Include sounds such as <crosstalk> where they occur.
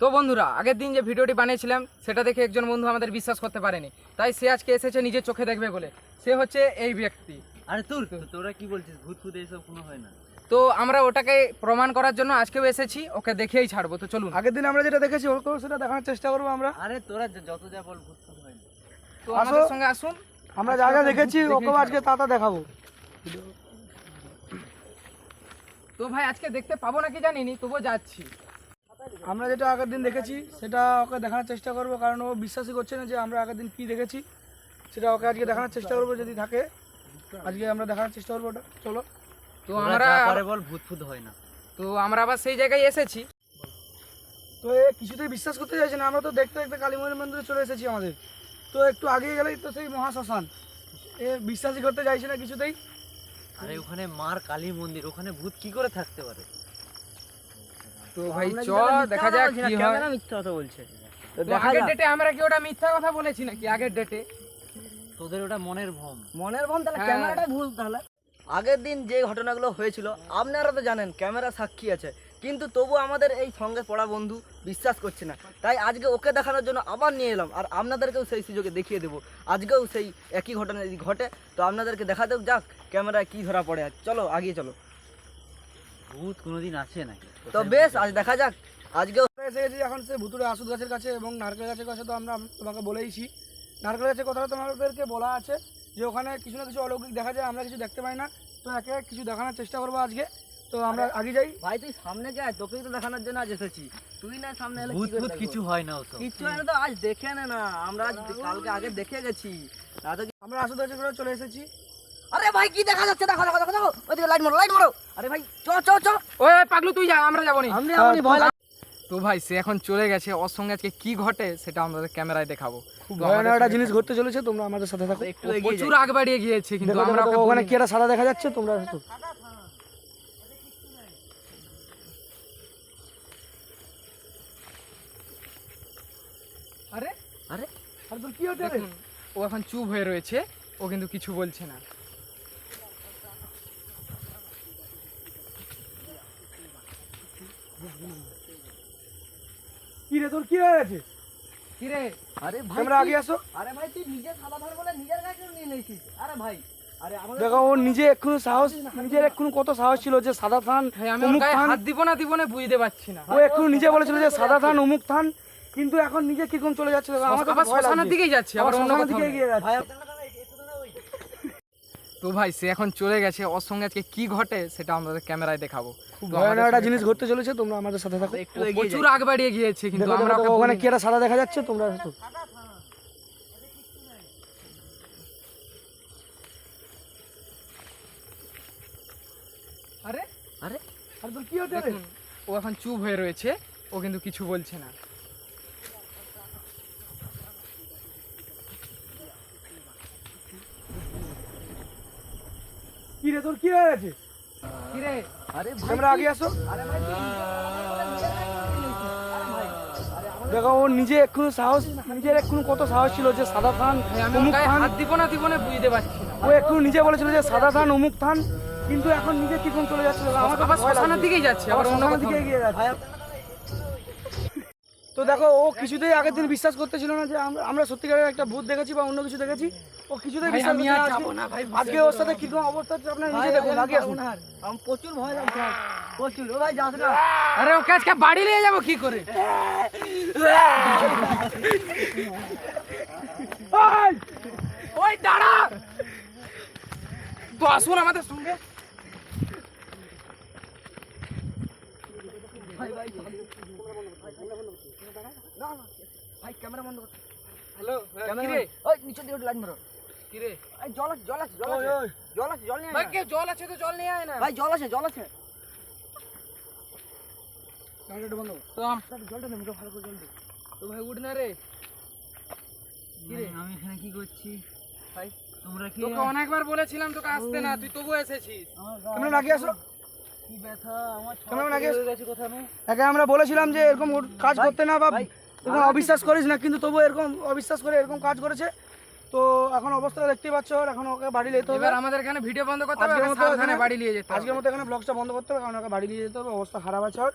তো বন্ধুরা আগের দিন যে ভিডিওটি বানিয়েছিলাম সেটা দেখে একজন বন্ধু আমাদের বিশ্বাস করতে পারেনি। তাই সে আজকে এসেছে নিজের চোখে দেখবে বলে। সে হচ্ছে এই ব্যক্তি। আরে তোর তোরা কি বলছিস? ভূত ফুত এইসব কোনো হয় না। তো আমরা ওটাকে প্রমাণ করার জন্য আজকেও এসেছি ওকে দেখেই ছাড়বো। তো চলুন। আগের দিন আমরা যেটা দেখেছি ওকেও সেটা দেখানোর চেষ্টা করব আমরা। আরে তোরা যত যা বল ভূত ফুত হয় না। তো আসো। আমাদের সঙ্গে আসুন। আমরা যা যা দেখেছি ওকেও আজকে তা তা দেখাবো। তো ভাই আজকে দেখতে পাবো নাকি জানিনি তবুও যাচ্ছি। আমরা যেটা আগের দিন দেখেছি সেটা ওকে দেখানোর চেষ্টা করব কারণ ও বিশ্বাসই করছে না যে আমরা আগের দিন কি দেখেছি। সেটা ওকে আজকে দেখানোর চেষ্টা করব যদি থাকে। আজকে আমরা দেখানোর চেষ্টা করব ওটা। চলো। তো আমরা বল ভূত ফুত হয় না। তো আমরা আবার সেই জায়গায় এসেছি। তো এ কিছুতেই বিশ্বাস করতে চাইছে না। আমরা তো দেখতে দেখতে কালী মন্দির মন্দিরে চলে এসেছি আমাদের। তো একটু আগে গেলেই তো সেই মহাশ্মশান এ বিশ্বাসই করতে চাইছে না কিছুতেই। আরে ওখানে মার কালী মন্দির ওখানে ভূত কি করে থাকতে পারে? তো ভাই চ দেখা যাক কি হয়। মিথ্যা কথা বলছে। তো আগের ডেটে আমরা কি ওটা মিথ্যা কথা বলেছি নাকি? আগের ডেটে তোদের ওটা মনের ভ্রম। মনের ভ্রম তাহলে হ্যাঁ। ক্যামেরাটাই ভুল তাহলে। আগের দিন যে ঘটনাগুলো হয়েছিল আপনারা তো জানেন ক্যামেরা সাক্ষী আছে। কিন্তু তবু আমাদের এই সঙ্গে পড়া বন্ধু বিশ্বাস করছে না। তাই আজকে ওকে দেখানোর জন্য আবার নিয়ে এলাম আর আপনাদেরকেও সেই সুযোগে দেখিয়ে দেবো। আজকেও সেই একই ঘটনা যদি ঘটে তো আপনাদেরকে দেখাতেও যাক ক্যামেরায় কি ধরা পড়ে চলো আগিয়ে চলো। ভূত কোনোদিন আছে নাকি? তো বেশ আজ দেখা যাক। আমরা এসে গেছি এখন সে ভুতুরে আসুদ গাছের কাছে এবং নারকেল গাছের কাছে তো আমরা তোমাকে বলেইছি। নারকেল গাছের কথা তোমাদেরকে বলা আছে যে ওখানে কিছু না কিছু অলৌকিক দেখা যায় আমরা কিছু দেখতে পাই না। তো একে কিছু দেখানোর চেষ্টা করব আজকে। তো আমরা আগে যাই। ভাই তুই সামনে যা তোকেই তো দেখানোর জন্য আজ এসেছি। তুই না সামনে এলে ভূত দেখব? কিছু হয় না ওসব কিচ্ছু হয় না তো আজ দেখে নে না। আমরা আজ কালকে আগে দেখে গেছি। আমরা আসুদ গাছের চলে এসেছি। আরে ভাই কি দেখা যাচ্ছে? দেখো দেখো দেখো দেখো। ওইদিকে লাইট মারো লাইট মারো। আরে ভাই চ চ চ। ওই ওই পাগলু তুই যা আমরা যাব নি। আমি আমি ভয় লাগে। তো ভাই সে এখন চলে গেছে। ওর সঙ্গে আজকে কি ঘটে সেটা আমাদের ক্যামেরায় দেখাবো। খুব ভয়ানক একটা জিনিস ঘটতে চলেছে তোমরা আমাদের সাথে থাকো। একটু এগিয়ে প্রচুর আগ বাড়িয়ে গিয়েছে কিন্তু আমরা ওখানে কি একটা সাদা দেখা যাচ্ছে তোমরা আরে? আরে? আর তোর কি হচ্ছে ও এখন চুপ হয়ে রয়েছে। ও কিন্তু কিছু বলছে না। কি রে তোর কি হয়ে গেছে? কি রে আরে ভাই তোমরা আগে আসো। আরে ভাই তুই নিজে সাদা ধার বলে নিজের নিয়ে নিয়েছিস আরে ভাই দেখো ও নিজে এক্ষুনি সাহস নিজের এক্ষুনি কত সাহস ছিল যে সাদা থান আমি ওর অমুক থান। হাত দিব না দিব না বুঝতে পারছি না। ও এক্ষুনি নিজে বলেছিল যে সাদা থান অমুক থান কিন্তু এখন নিজে কীরকম চলে যাচ্ছে আমার তো ভয় দিকেই যাচ্ছে আবার অন্য দিকে। এগিয়ে যাচ্ছে। ভাই তো ভাই সে এখন চলে গেছে। ওর সঙ্গে আজকে কি ঘটে সেটা আমাদের ক্যামেরায় দেখাবো। একটা জিনিস ঘটতে চলেছে তোমরা আমাদের সাথে থাকো। প্রচুর আগ বাড়িয়ে গিয়েছে কিন্তু আমরা ওখানে কি একটা সাদা দেখা যাচ্ছে তোমরা আরে? আরে? আর তোর কি? দেখুন ও এখন চুপ হয়ে রয়েছে ও কিন্তু কিছু বলছে না। কি রে তোর কি হয়ে গেছে? কি আরে তোমরা আগে আসো। আরে ভাই দেখো ও নিজে এক্ষুনি সাহস নিজের এক্ষুনি কত সাহস ছিল যে সাদা থান অমুক থান। দিব না দিব না বুঝতে পারছি ও এক্ষুনি নিজে বলেছিল যে সাদা থান অমুক থান কিন্তু এখন নিজে কীরকম চলে যাচ্ছে আমার ভয় শ্মশানের দিকেই যাচ্ছে আবার অন্য দিকে। এগিয়ে যাচ্ছে। তো দেখো ও কিছুতেই আগের দিন বিশ্বাস করতেছিল না যে আমরা- সত্যিকারের একটা ভূত দেখেছি বা অন্য কিছু দেখেছি। ও কিছুতেই বিশ্বাস আমি না। যাব আজকে- না, ভাই, আজকে ওর সাথে কীরকম অবস্থা হচ্ছে আপনার নিজে দেখুন আগে আসুন। আমার প্রচুর ভয় লাগছে প্রচুর। ও ভাই যাস না। আরে ওকে আজকে বাড়ি নিয়ে যাব কি করে? <laughs> ওই দাঁড়া। তো আসুন আমাদের সঙ্গে। ভাই ক্যামেরা বন্ধ কর। হ্যালো ক্যামেরা ওই নিচে দিকে লাইন মারো। কিরে এই জল আছে জল আছে জল আছে। জল আছে জল নিয়ে ভাই কে জল আছে তো জল নিয়ে আয় না। ভাই জল আছে জল আছে। ক্যামেরাটা বন্ধ তো আম- জলটা নে মুখে ভালো করে জল দে। তো ভাই উঠ না রে। কিরে আমি এখানে কি করছি? ভাই তোমরা কি তোকে অনেকবার বলেছিলাম তোকে আসতে না তুই তবু এসেছিস। আগে আসো আগে আমরা বলেছিলাম যে এরকম কাজ করতে না বা এরকম অবিশ্বাস করিস না কিন্তু তবু এরকম অবিশ্বাস করে এরকম কাজ করেছে। তো এখন অবস্থা দেখতে পাচ্ছ এখন ওকে বাড়ি নিয়ে যেতে হবে। এবার আমাদের এখানে ভিডিও বন্ধ করতে হবে আজকের মতো এখানে- বাড়ি নিয়ে যেতে আজকের মতো এখানে ব্লগটা বন্ধ করতে হবে কারণ ওকে বাড়ি নিয়ে যেতে হবে অবস্থা খারাপ আছে ওর।